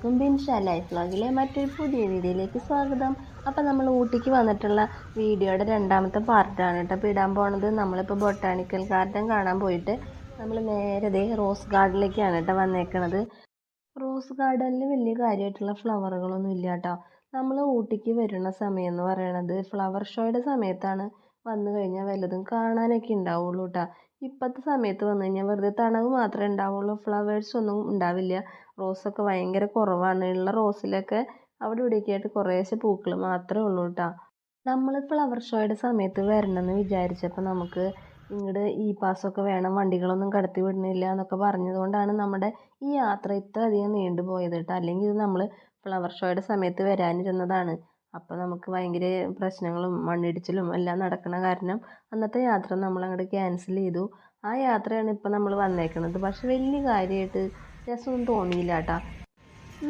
എല്ലാ കൂട്ടുകാർക്കും ബിൻഷ ലൈഫ് വ്ളോഗിലെ മറ്റൊരു പുതിയ വീഡിയോയിലേക്ക് സ്വാഗതം. അപ്പോൾ നമ്മൾ ഊട്ടിക്ക് വന്നിട്ടുള്ള വീഡിയോയുടെ രണ്ടാമത്തെ പാർട്ടാണ് കേട്ടോ. അപ്പോൾ ഇടാൻ പോണത് നമ്മളിപ്പോൾ ബൊട്ടാണിക്കൽ ഗാർഡൻ കാണാൻ പോയിട്ട് നമ്മൾ നേരെ ദേ റോസ് ഗാർഡനിലേക്കാണ് കേട്ടോ വന്നേക്കണത്. റോസ് ഗാർഡനിൽ വലിയ കാര്യമായിട്ടുള്ള ഫ്ലവറുകളൊന്നും ഇല്ല കേട്ടോ. നമ്മൾ ഊട്ടിക്ക് വരുന്ന സമയം എന്ന് പറയണത് ഫ്ലവർ ഷോയുടെ സമയത്താണ്. വന്നു കഴിഞ്ഞാൽ വല്ലതും കാണാനൊക്കെ ഉണ്ടാവുള്ളൂ കേട്ടോ. ഇപ്പോഴത്തെ സമയത്ത് വന്നു കഴിഞ്ഞാൽ വെറുതെ തണവ് മാത്രമേ ഉണ്ടാവുള്ളൂ. ഫ്ലവേഴ്സ് ഒന്നും ഉണ്ടാവില്ല. റോസൊക്കെ ഭയങ്കര കുറവാണ്. ഉള്ള റോസിലൊക്കെ അവിടെ ഇവിടെയൊക്കെ ആയിട്ട് കുറേശ്ശെ പൂക്കൾ മാത്രമേ ഉള്ളൂ കേട്ടോ നമ്മൾ ഫ്ലവർ ഷോയുടെ സമയത്ത് വരണമെന്ന് വിചാരിച്ചപ്പോൾ നമുക്ക് ഇങ്ങോട്ട് ഇ പാസ്സൊക്കെ വേണം വണ്ടികളൊന്നും കടത്തി വിടുന്നില്ല എന്നൊക്കെ പറഞ്ഞതുകൊണ്ടാണ് നമ്മുടെ ഈ യാത്ര ഇത്ര അധികം നീണ്ടു പോയത് കേട്ടോ അല്ലെങ്കിൽ ഇത് നമ്മൾ ഫ്ലവർ ഷോയുടെ സമയത്ത് വരാനിരുന്നതാണ്. അപ്പോൾ നമുക്ക് ഭയങ്കര പ്രശ്നങ്ങളും മണ്ണിടിച്ചിലും എല്ലാം നടക്കണ കാരണം അന്നത്തെ യാത്ര നമ്മൾ അങ്ങോട്ട് ക്യാൻസൽ ചെയ്തു. ആ യാത്രയാണ് ഇപ്പോൾ നമ്മൾ വന്നേക്കുന്നത് പക്ഷേ വലിയ കാര്യമായിട്ട് രസമൊന്നും തോന്നിയില്ല കേട്ടോ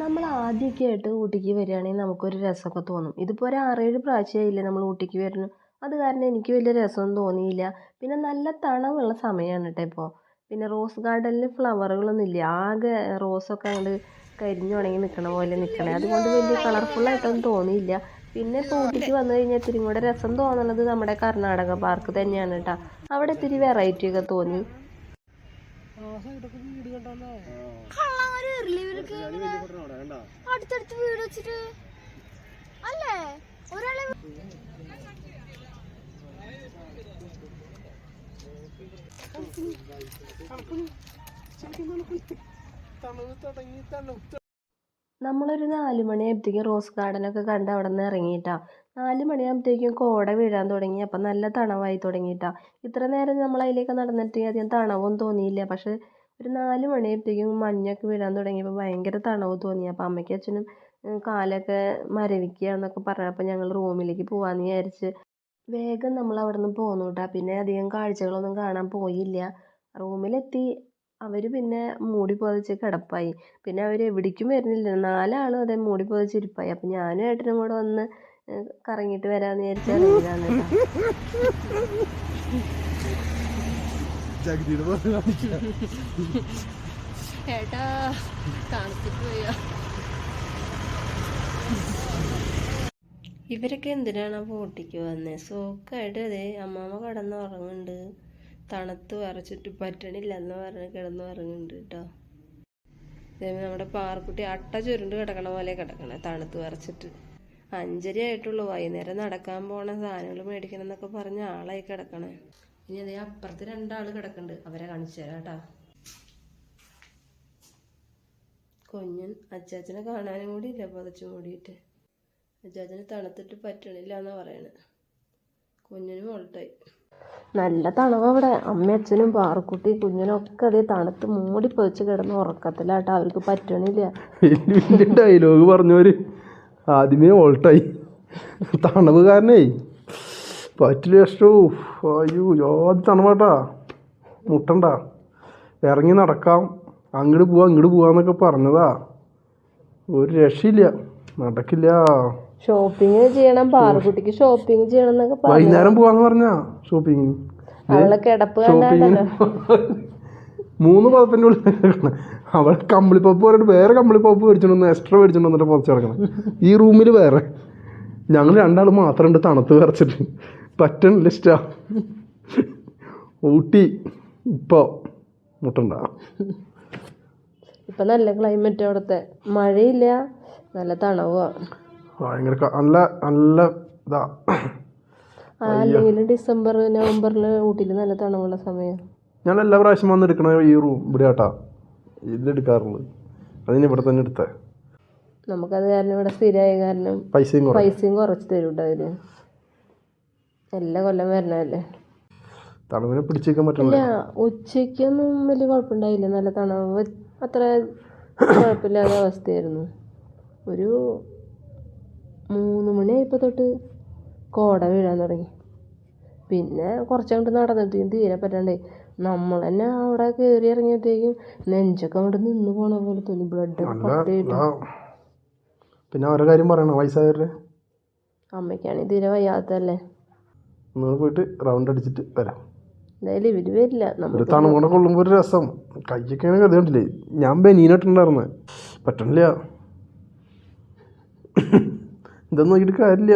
നമ്മൾ ആദ്യമൊക്കെ ആയിട്ട് ഊട്ടിക്ക് വരികയാണെങ്കിൽ നമുക്കൊരു രസമൊക്കെ തോന്നും. ഇതിപ്പോൾ ഒരു ആറേഴ് പ്രാവശ്യമായില്ലേ നമ്മൾ ഊട്ടിക്ക് വരുന്നു. അത് കാരണം എനിക്ക് വലിയ രസമൊന്നും തോന്നിയില്ല. പിന്നെ നല്ല തണവുള്ള സമയമാണ് കേട്ടോ ഇപ്പോൾ പിന്നെ റോസ് ഗാർഡനിൽ ഫ്ലവറുകളൊന്നും ഇല്ല. ആകെ റോസൊക്കെ അങ്ങോട്ട് കരിഞ്ഞുണങ്ങി നിൽക്കണ പോലെ നിൽക്കണേ അതുകൊണ്ട് വലിയ കളർഫുള്ളായിട്ടൊന്നും തോന്നിയില്ല. പിന്നെ ഇപ്പോൾ ഊട്ടിക്ക് വന്നു കഴിഞ്ഞാൽ ഇത്തിരി കൂടെ രസം തോന്നുന്നത് നമ്മുടെ കർണാടക പാർക്ക് തന്നെയാണ് കേട്ടോ അവിടെ ഇത്തിരി വെറൈറ്റിയൊക്കെ തോന്നി. അടുത്തടുത്ത് വീട് വെച്ചിട്ട്. അല്ലേ? ഒരാളെ നമ്മളൊരു നാല് മണിയാകുമ്പോഴത്തേക്കും റോസ് ഗാർഡനൊക്കെ കണ്ട് അവിടെ നിന്ന് ഇറങ്ങിയിട്ടാ. നാല് മണിയാകുമ്പോഴത്തേക്കും കോട വീഴാൻ തുടങ്ങി. അപ്പം നല്ല തണവായി തുടങ്ങിയിട്ടാ. ഇത്ര നേരം നമ്മൾ അതിലേക്ക് നടന്നിട്ട് അധികം തണവും തോന്നിയില്ല. പക്ഷേ ഒരു നാല് മണിയാകുമ്പോഴത്തേക്കും മഞ്ഞൊക്കെ വീഴാൻ തുടങ്ങിയപ്പോൾ ഭയങ്കര തണവ് തോന്നി. അപ്പോൾ അമ്മയ്ക്കും അച്ഛനും കാലൊക്കെ മരവിക്കുക എന്നൊക്കെ പറഞ്ഞപ്പോൾ ഞങ്ങൾ റൂമിലേക്ക് പോകാമെന്ന് വിചാരിച്ച് വേഗം നമ്മൾ അവിടെ നിന്ന് പോന്നു കേട്ടോ പിന്നെ അധികം കാഴ്ചകളൊന്നും കാണാൻ പോയില്ല. റൂമിലെത്തി. അവർ പിന്നെ മൂടി പുതച്ച് കിടപ്പായി. പിന്നെ അവർ എവിടേക്കും വരുന്നില്ല. നാലാളും അതേ മൂടി പുതച്ച് ഇരിപ്പായി അപ്പം ഞാനും ഏട്ടനും കൂടെ വന്ന് ഏഹ് കറങ്ങിയിട്ട് വരാമെന്ന് വിചാരിച്ച് ഇറങ്ങിയതാണ് കേട്ടോ. ഏട്ടാ പോയോ. ഇവരൊക്കെ എന്തിനാണ് ആ ഓട്ടിക്ക് വന്നത് സോക്കായിട്ട് അതെ അമ്മാമ്മ കിടന്ന് ഉറങ്ങുന്നുണ്ട്. തണുത്ത് വിറച്ചിട്ട് പറ്റണില്ല എന്ന് പറഞ്ഞ് കിടന്ന് ഉറങ്ങുന്നുണ്ട് കേട്ടോ. ഇതേപോലെ നമ്മുടെ പാറക്കുട്ടി അട്ട ചുരുണ്ട് കിടക്കണ പോലെ കിടക്കണേ തണുത്ത് വിറച്ചിട്ട് അഞ്ചര ആയിട്ടുള്ളൂ വൈകുന്നേരം നടക്കാൻ പോണ സാധനങ്ങൾ മേടിക്കണം എന്നൊക്കെ പറഞ്ഞ ആളായി കിടക്കണേ. ഇനി അതേ അപ്പുറത്ത് രണ്ടാൾ കിടക്കുന്നുണ്ട് അവരെ കാണിച്ചു തരാം കേട്ടോ. കൊഞ്ഞൻ അച്ചാച്ചനെ കാണാനും കൂടി ഇല്ല പതച്ചു മൂടിയിട്ട്. അച്ചാച്ചന് തണുത്തിട്ട് പറ്റണില്ല എന്നാ പറയണത് കുഞ്ഞിനും മോൾട്ടായി. നല്ല തണുവ് അവിടെ. അമ്മയും അച്ഛനും പാറക്കുട്ടി കുഞ്ഞിനും ഒക്കെ അതേ തണുത്ത് മൂടി പൊതിച്ച് കിടന്ന് ഉറക്കത്തിലാട്ടോ. അവർക്ക് പറ്റണില്ല. ഡയലോഗ് പറഞ്ഞവര്. ആദ്യമേ ഓൾട്ടായി. തണവ് കാരണേ. പറ്റില്ല ഇഷ്ടോ അയ്യോ യാത് തണവാട്ടാ മുട്ടണ്ട. ഇറങ്ങി നടക്കാം. അങ്ങോട്ട് പോവാ ഇങ്ങോട്ട് പോവാന്നൊക്കെ പറഞ്ഞതാ. ഒരു രക്ഷയില്ല. നടക്കില്ല. ഷോപ്പിംഗ് ചെയ്യണം പാറക്കുട്ടിക്ക് ഷോപ്പിംഗ് ചെയ്യണം എന്നൊക്കെ വൈകുന്നേരം പോവാന്ന് പറഞ്ഞാ ഷോപ്പിംഗ് അവളെ കിടപ്പ് മൂന്ന് പതപ്പിന്റെ ഉള്ളിൽ കിടക്കണം. അവൾ കമ്പിളി പപ്പ് പറഞ്ഞിട്ട് വേറെ കമ്പിളി പപ്പ് വന്ന് എക്സ്ട്രാ മേടിച്ചോണ്ട് വന്നിട്ട് പുറത്ത് കിടക്കണം. ഈ റൂമിൽ വേറെ. ഞങ്ങൾ രണ്ടാൾ മാത്രം ഉണ്ട് തണുത്ത് വിറച്ചിട്ട്. പറ്റണ ലിസ്റ്റാ ഊട്ടി. ഇപ്പോൾ മുട്ടണ്ട. ഇപ്പൊ നല്ല ക്ലൈമറ്റ് അവിടുത്തെ. മഴയില്ല. നല്ല തണുവാ. ഭയങ്കര നല്ല നല്ല ഇതാ. അല്ലെങ്കിൽ ഡിസംബർ നവംബറിൽ ഊട്ടിയിൽ നല്ല തണുപ്പുള്ള സമയം. ഞാൻ എല്ലാ പ്രാവശ്യം വന്ന് എടുക്കണ ഈ റൂം ഇവിടെ ആട്ടാ ഇതിലെടുക്കാറുള്ളത്. അതിന് ഇവിടെ തന്നെ എടുത്തേ. നമുക്കത് കാരണം ഇവിടെ സ്ഥിരമായ കാരണം പൈസയും പൈസയും കുറച്ച് തരും കേട്ടോ അവർ. എല്ലാ കൊല്ലം വരണല്ലേ തണുവിനെ പിടിച്ചേക്കാൻ പറ്റില്ല ഉച്ചയ്ക്കൊന്നും വലിയ കുഴപ്പമുണ്ടായില്ല. നല്ല തണുവ് അത്ര കുഴപ്പമില്ലാത്ത അവസ്ഥയായിരുന്നു. ഒരു മൂന്ന് മണിയായപ്പോൾ തൊട്ട് കോട വീഴാൻ തുടങ്ങി. പിന്നെ കുറച്ച് അങ്ങോട്ട് നടന്നിട്ട് തീരെ പറ്റാണ്ടായി നമ്മൾ തന്നെ അവിടെ കയറി ഇറങ്ങിയപ്പോഴത്തേക്കും നെഞ്ചൊക്കെ അങ്ങോട്ട് നിന്ന് പോണ പോലെ തോന്നി. ബ്ലഡ് പിന്നെ ഓരോ കാര്യം പറയണം? വയസ്സായവരുടെ? അമ്മയ്ക്കാണെങ്കിൽ തീരെ വയ്യാത്തല്ലേ നിങ്ങൾ പോയിട്ട് റൗണ്ട് അടിച്ചിട്ട് വരാം. എന്തായാലും ഇവർ വരില്ല. ഒരു തണുകൂടെ കൊള്ളുമ്പോൾ ഒരു രസം. കയ്യൊക്കെയാണ് ഗതി കണ്ടില്ലേ ഞാൻ ബനീനിട്ടുണ്ടായിരുന്നത് പറ്റണില്ല. ഇതൊന്നും നോക്കിയിട്ട് കാര്യമില്ല.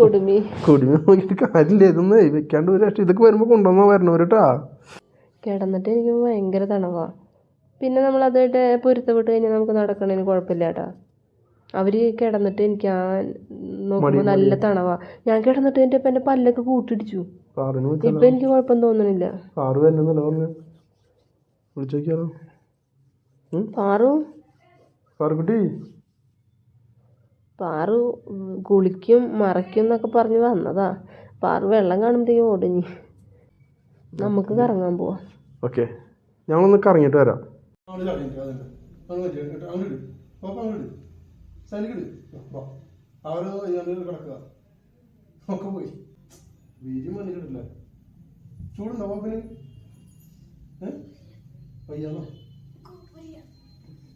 കൊടുമി. കുടുമി നോക്കിയിട്ട് കാര്യമില്ല. ഇതൊന്നും വെക്കാണ്ട് ഒരു രക്ഷ. ഇതൊക്കെ വരുമ്പോൾ കൊണ്ടുവന്നാ വരണവരട്ടാ കിടന്നിട്ട് എനിക്ക് ഭയങ്കര തണവാ പിന്നെ നമ്മൾ അതായിട്ട് പൊരുത്തപ്പെട്ട് കഴിഞ്ഞാൽ നമുക്ക് നടക്കണതിന് കുഴപ്പമില്ല കേട്ടാ. അവർ കിടന്നിട്ട് എനിക്ക് ആ നോക്കുമ്പോൾ നല്ല തണവാ ഞാൻ കിടന്നിട്ട് എന്റെ ഇപ്പം എന്റെ പല്ലൊക്കെ കൂട്ടിടിച്ചു. ഇപ്പം എനിക്ക് കുഴപ്പം തോന്നണില്ല. പാറു കുട്ടി പാറു കുളിക്കും മറയ്ക്കും എന്നൊക്കെ പറഞ്ഞ് വന്നതാ. പാറു വെള്ളം കാണുമ്പോഴത്തേക്കും ഓടിഞ്ഞ് നമുക്ക് കറങ്ങാൻ പോവാം. ഓക്കെ. ഞങ്ങളൊന്ന് കറങ്ങിയിട്ട് വരാം. ഒക്കെ പോയി. ബീജം വന്നിട്ടില്ല ചൂടുണ്ടോ പാപ്പിന്?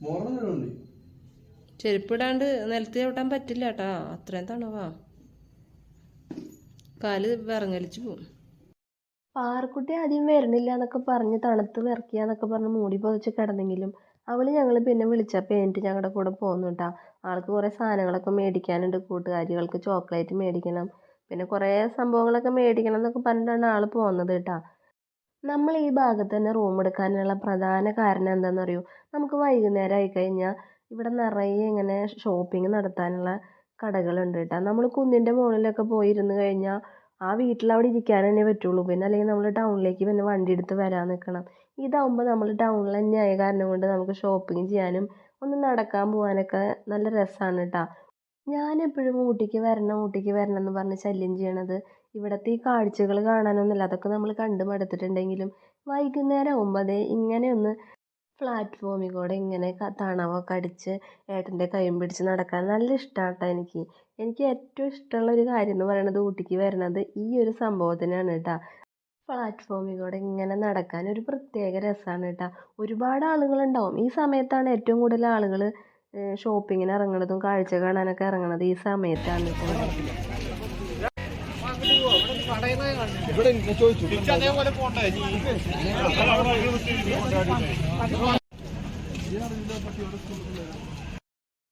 മോറണം ചെരുപ്പിടാണ്ട് നിലത്ത് ചവിട്ടാൻ പറ്റില്ല കേട്ടാ അത്രയും തണുവാ. കാൽ വിറങ്ങലിച്ചു പോവും. പാറക്കുട്ടി ആദ്യം വരുന്നില്ല എന്നൊക്കെ പറഞ്ഞ് തണുത്ത് വിറക്കിയാന്നൊക്കെ പറഞ്ഞ് മൂടി പൊതിച്ച് കിടന്നെങ്കിലും അവൾ ഞങ്ങൾ പിന്നെ വിളിച്ചപ്പോൾ എനിക്ക് ഞങ്ങളുടെ കൂടെ പോന്നു ആൾക്ക് കുറേ സാധനങ്ങളൊക്കെ മേടിക്കാനുണ്ട് കൂട്ടുകാരികൾക്ക് ചോക്ലേറ്റ് മേടിക്കണം. പിന്നെ കുറേ സംഭവങ്ങളൊക്കെ മേടിക്കണം എന്നൊക്കെ പറഞ്ഞിട്ടാണ് ആൾ പോകുന്നത് കേട്ടാ നമ്മൾ ഈ ഭാഗത്ത് തന്നെ റൂം എടുക്കാനുള്ള പ്രധാന കാരണം എന്താണെന്ന് അറിയോ നമുക്ക് വൈകുന്നേരം ആയിക്കഴിഞ്ഞാൽ ഇവിടെ നിറയെ ഇങ്ങനെ ഷോപ്പിംഗ് നടത്താനുള്ള കടകളുണ്ട് കേട്ടോ നമ്മൾ കുന്നിന്റെ മുകളിലൊക്കെ പോയി ഇരുന്ന് കഴിഞ്ഞാൽ ആ വീട്ടിൽ അവിടെ ഇരിക്കാൻ തന്നെ പറ്റുള്ളൂ. പിന്നെ അല്ലെങ്കിൽ നമ്മൾ ടൗണിലേക്ക് പിന്നെ വണ്ടി എടുത്ത് വരാൻ നിൽക്കണം ഇതാവുമ്പോൾ നമ്മൾ ടൗണിൽ തന്നെ ആയ കാരണം കൊണ്ട് നമുക്ക് ഷോപ്പിംഗ് ചെയ്യാനും ഒന്ന് നടക്കാൻ പോകാനൊക്കെ നല്ല രസമാണ് കേട്ടോ ഞാനെപ്പോഴും ഊട്ടിക്ക് വരണം ഊട്ടിക്ക് വരണം എന്ന് പറഞ്ഞ് ശല്യം ചെയ്യണത് ഇവിടുത്തെ ഈ കാഴ്ചകൾ കാണാനൊന്നുമില്ല. അതൊക്കെ നമ്മൾ കണ്ടു മടുത്തിട്ടുണ്ടെങ്കിലും വൈകുന്നേരം ആകുമ്പോൾ അതേ ഇങ്ങനെ ഒന്ന് പ്ലാറ്റ്ഫോമിൽ കൂടെ ഇങ്ങനെ ക- തണവൊക്കെ അടിച്ച് ഏട്ടന്റെ കൈയും പിടിച്ച് നടക്കാൻ നല്ല ഇഷ്ടമാണ് കേട്ടോ എനിക്ക്. എനിക്ക് ഏറ്റവും ഇഷ്ടമുള്ള ഒരു കാര്യം എന്ന് പറയുന്നത് ഊട്ടിക്ക് വരുന്നത് ഈ ഒരു സംഭവത്തിനാണ് കേട്ടോ പ്ലാറ്റ്ഫോമിൽ കൂടെ ഇങ്ങനെ നടക്കാൻ ഒരു പ്രത്യേക രസമാണ് കേട്ടോ ഒരുപാട് ആളുകളുണ്ടാവും. ഈ സമയത്താണ് ഏറ്റവും കൂടുതൽ ആളുകൾ ഷോപ്പിങ്ങിന് ഇറങ്ങണതും കാഴ്ച കാണാനൊക്കെ ഇറങ്ങണത് ഈ സമയത്താണ്. കേട്ടോ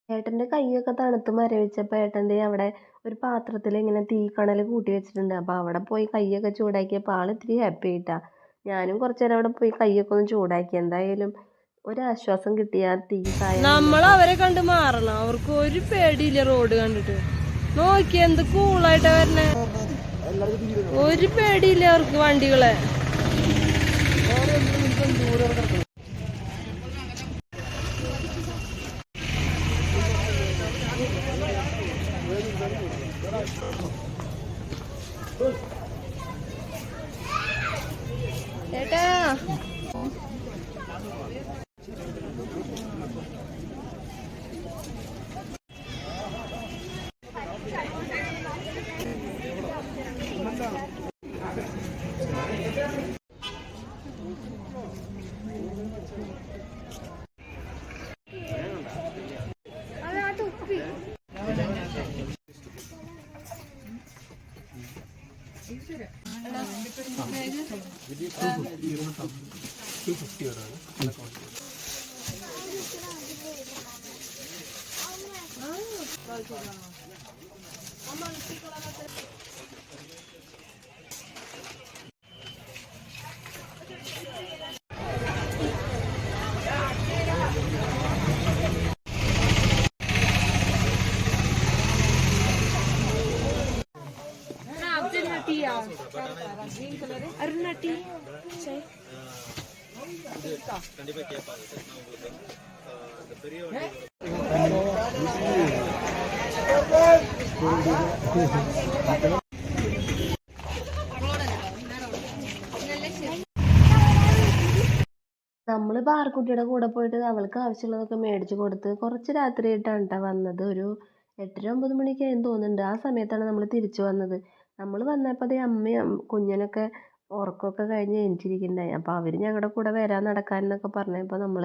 ഏട്ടന്റെ കൈയൊക്കെ തണുത്ത് മരവിച്ചപ്പോൾ ഏട്ടന്റെ അവിടെ ഒരു പാത്രത്തിൽ ഇങ്ങനെ തീക്കണൽ കൂട്ടി വെച്ചിട്ടുണ്ട്. അപ്പോൾ അവിടെ പോയി കൈയൊക്കെ ചൂടാക്കിയപ്പോൾ ആൾ ഇത്തിരി ഹാപ്പി ആയിട്ടാ. ഞാനും കുറച്ച് നേരം അവിടെ പോയി കൈയൊക്കെ ഒന്ന് ചൂടാക്കി. എന്തായാലും ഒരാശ്വാസം കിട്ടിയ തീ കായ നമ്മൾ അവരെ കണ്ട് മാറണം. അവർക്ക് ഒരു പേടിയില്ല റോഡ് കണ്ടിട്ട്. നോക്കി എന്ത് കൂളായിട്ടാ വരണേ. ഒരു പേടിയില്ല അവർക്ക് വണ്ടികളെ. இது டூ ஃபிஃப்டி இருநூற்றி டூ നമ്മൾ പാറക്കുട്ടിയുടെ കൂടെ പോയിട്ട് അവൾക്ക് ആവശ്യമുള്ളതൊക്കെ മേടിച്ചു കൊടുത്ത് കുറച്ച് രാത്രിയായിട്ടാണ് കേട്ടോ വന്നത്. ഒരു എട്ടര ഒമ്പത് മണിയൊക്കെ ആയെന്ന് തോന്നുന്നുണ്ട്. ആ സമയത്താണ് നമ്മൾ തിരിച്ചു വന്നത്. നമ്മൾ വന്നപ്പോൾ ദേ അമ്മയും കുഞ്ഞനൊക്കെ ഉറക്കമൊക്കെ കഴിഞ്ഞ് എണീറ്റിരിക്കുന്നുണ്ടായി. അപ്പോൾ അവർ ഞങ്ങളുടെ കൂടെ വരാൻ നടക്കാൻ എന്നൊക്കെ പറഞ്ഞപ്പോൾ നമ്മൾ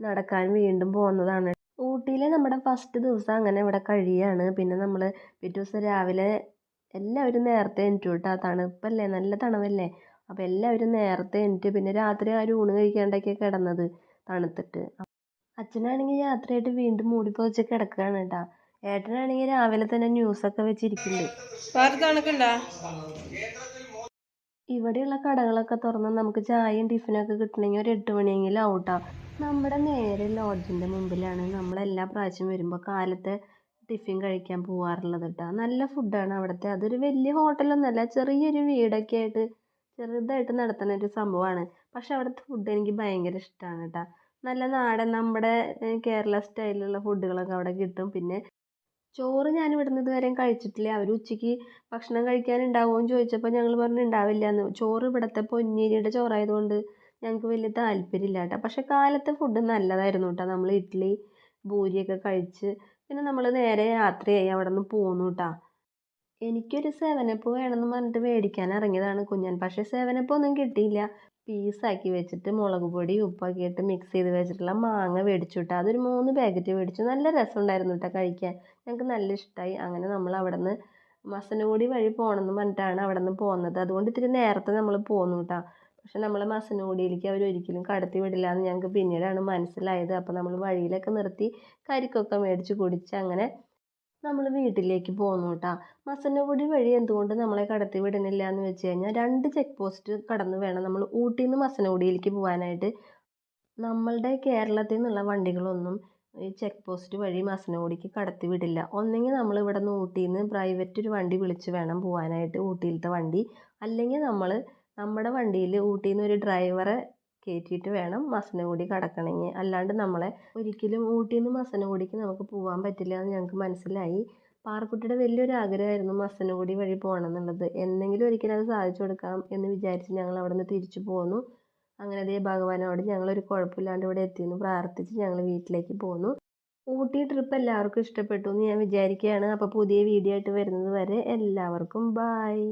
നടക്കാൻ വീണ്ടും പോകുന്നതാണ് ഊട്ടിയിലെ നമ്മുടെ ഫസ്റ്റ് ദിവസം അങ്ങനെ ഇവിടെ കഴിയാണ്. പിന്നെ നമ്മൾ പിറ്റേ ദിവസം രാവിലെ എല്ലാവരും നേരത്തെ എണീറ്റു കേട്ടോ തണുപ്പല്ലേ നല്ല തണുവല്ലേ. അപ്പോൾ എല്ലാവരും നേരത്തെ എണീറ്റ് പിന്നെ രാത്രി ആരും ഊണ് കഴിക്കാണ്ടൊക്കെ കിടന്നത് തണുത്തിട്ട്. അച്ഛനാണെങ്കിൽ യാത്രയായിട്ട് വീണ്ടും മൂടി പുതച്ച് കിടക്കുകയാണ് കേട്ടോ ഏട്ടനാണെങ്കിൽ രാവിലെ തന്നെ ന്യൂസൊക്കെ വെച്ചിരിക്കുന്നുണ്ട്. തണുക്കണ്ടാ ഇവിടെയുള്ള കടകളൊക്കെ തുറന്ന് നമുക്ക് ചായയും ടിഫിനൊക്കെ കിട്ടണമെങ്കിൽ ഒരു എട്ട് മണിയെങ്കിലും ഔട്ടാ നമ്മുടെ നേരെ ലോഡ്ജിന്റെ മുമ്പിലാണ് നമ്മൾ എല്ലാ പ്രാവശ്യം വരുമ്പോൾ കാലത്തെ ടിഫിൻ കഴിക്കാൻ പോവാറുള്ളത് കേട്ടോ നല്ല ഫുഡാണ് അവിടുത്തെ. അതൊരു വലിയ ഹോട്ടലൊന്നുമല്ല ചെറിയൊരു വീടൊക്കെ ആയിട്ട് ചെറുതായിട്ട് നടത്തുന്ന ഒരു സംഭവമാണ്. പക്ഷെ അവിടുത്തെ ഫുഡ് എനിക്ക് ഭയങ്കര ഇഷ്ടമാണ് കേട്ടോ നല്ല നാടൻ നമ്മുടെ കേരള സ്റ്റൈലിലുള്ള ഫുഡുകളൊക്കെ അവിടെ കിട്ടും. പിന്നെ ചോറ് ഞാൻ ഇവിടുന്ന് ഇതുവരെ കഴിച്ചിട്ടില്ല. അവർ ഉച്ചയ്ക്ക് ഭക്ഷണം കഴിക്കാൻ ഉണ്ടാവുമോ എന്ന് ചോദിച്ചപ്പോൾ ഞങ്ങൾ പറഞ്ഞു ഉണ്ടാവില്ല എന്ന് ചോറ് ഇവിടുത്തെ പൊന്നേരിയുടെ ചോറായതുകൊണ്ട് ഞങ്ങൾക്ക് വലിയ താല്പര്യമില്ല കേട്ടോ പക്ഷേ കാലത്തെ ഫുഡ് നല്ലതായിരുന്നു കേട്ടോ. നമ്മൾ ഇഡ്ഡലി പൂരിയൊക്കെ കഴിച്ച് പിന്നെ നമ്മൾ നേരെ യാത്രയായി അവിടെ നിന്ന് പോന്നു കേട്ടോ. എനിക്കൊരു സെവനപ്പ് വേണമെന്ന് പറഞ്ഞിട്ട് മേടിക്കാൻ ഇറങ്ങിയതാണ് കുഞ്ഞൻ. പക്ഷേ സെവനപ്പ് ഒന്നും കിട്ടിയില്ല. പീസാക്കി വെച്ചിട്ട് മുളക് പൊടി ഉപ്പൊക്കെ ഇട്ട് മിക്സ് ചെയ്ത് വെച്ചിട്ടുള്ള മാങ്ങ മേടിച്ചു കേട്ടോ അതൊരു മൂന്ന് പാക്കറ്റ് മേടിച്ചു നല്ല രസമുണ്ടായിരുന്നു കേട്ടോ കഴിക്കാൻ. ഞങ്ങൾക്ക് നല്ല ഇഷ്ടമായി അങ്ങനെ നമ്മൾ അവിടെ നിന്ന് മസനഗുടി വഴി പോകണമെന്ന് പറഞ്ഞിട്ടാണ് അവിടെ നിന്ന് പോകുന്നത് അതുകൊണ്ട് ഇത്തിരി നേരത്തെ നമ്മൾ പോന്നു കേട്ടോ പക്ഷെ നമ്മൾ മസനഗുഡിയിലേക്ക് അവർ ഒരിക്കലും കടത്തി വിടില്ല എന്ന് ഞങ്ങൾക്ക് പിന്നീടാണ് മനസ്സിലായത്. അപ്പോൾ നമ്മൾ വഴിയിലൊക്കെ നിർത്തി കരിക്കൊക്കെ മേടിച്ച് കുടിച്ച് അങ്ങനെ നമ്മൾ വീട്ടിലേക്ക് പോന്നു കേട്ടോ മസനഗുഡി വഴി എന്തുകൊണ്ട് നമ്മളെ കടത്തി വിടുന്നില്ല എന്ന് വെച്ച് കഴിഞ്ഞാൽ രണ്ട് ചെക്ക് പോസ്റ്റ് കടന്ന് വേണം നമ്മൾ ഊട്ടിയിൽ നിന്ന് മസനഗുഡിയിലേക്ക് പോകാനായിട്ട് നമ്മളുടെ കേരളത്തിൽ നിന്നുള്ള വണ്ടികളൊന്നും ഈ ചെക്ക് പോസ്റ്റ് വഴി മസനഗുഡിക്ക് കടത്തി വിടില്ല. ഒന്നെങ്കിൽ നമ്മൾ ഇവിടെ നിന്ന് ഊട്ടിയിൽ നിന്ന് പ്രൈവറ്റ് ഒരു വണ്ടി വിളിച്ച് വേണം പോകാനായിട്ട് ഊട്ടിയിലത്തെ വണ്ടി. അല്ലെങ്കിൽ നമ്മൾ നമ്മുടെ വണ്ടിയിൽ ഊട്ടിയിൽ നിന്ന് ഒരു ഡ്രൈവറെ കയറ്റിയിട്ട് വേണം മസനഗുഡി കടക്കണമെങ്കിൽ അല്ലാണ്ട് നമ്മളെ ഒരിക്കലും ഊട്ടിയിൽ നിന്ന് മസനഗുഡിക്ക് നമുക്ക് പോകാൻ പറ്റില്ല എന്ന് ഞങ്ങൾക്ക് മനസ്സിലായി. പാറക്കുട്ടിയുടെ വലിയൊരു ആഗ്രഹമായിരുന്നു മസനഗുഡി വഴി പോകണം എന്നുള്ളത് എന്നെങ്കിലും ഒരിക്കലും അത് സാധിച്ചു കൊടുക്കാം എന്ന് വിചാരിച്ച് ഞങ്ങൾ അവിടെ നിന്ന് തിരിച്ചു പോന്നു. അങ്ങനെ ദേ ഭഗവാനോട് ഞങ്ങളൊരു കുഴപ്പമില്ലാണ്ട് ഇവിടെ എത്തിയെന്ന് പ്രാർത്ഥിച്ച് ഞങ്ങൾ വീട്ടിലേക്ക് പോന്നു. ഊട്ടി ട്രിപ്പ് എല്ലാവർക്കും ഇഷ്ടപ്പെട്ടു എന്ന് ഞാൻ വിചാരിക്കുകയാണ്. അപ്പോൾ പുതിയ വീഡിയോ ആയിട്ട് വരുന്നത് വരെ എല്ലാവർക്കും ബായ്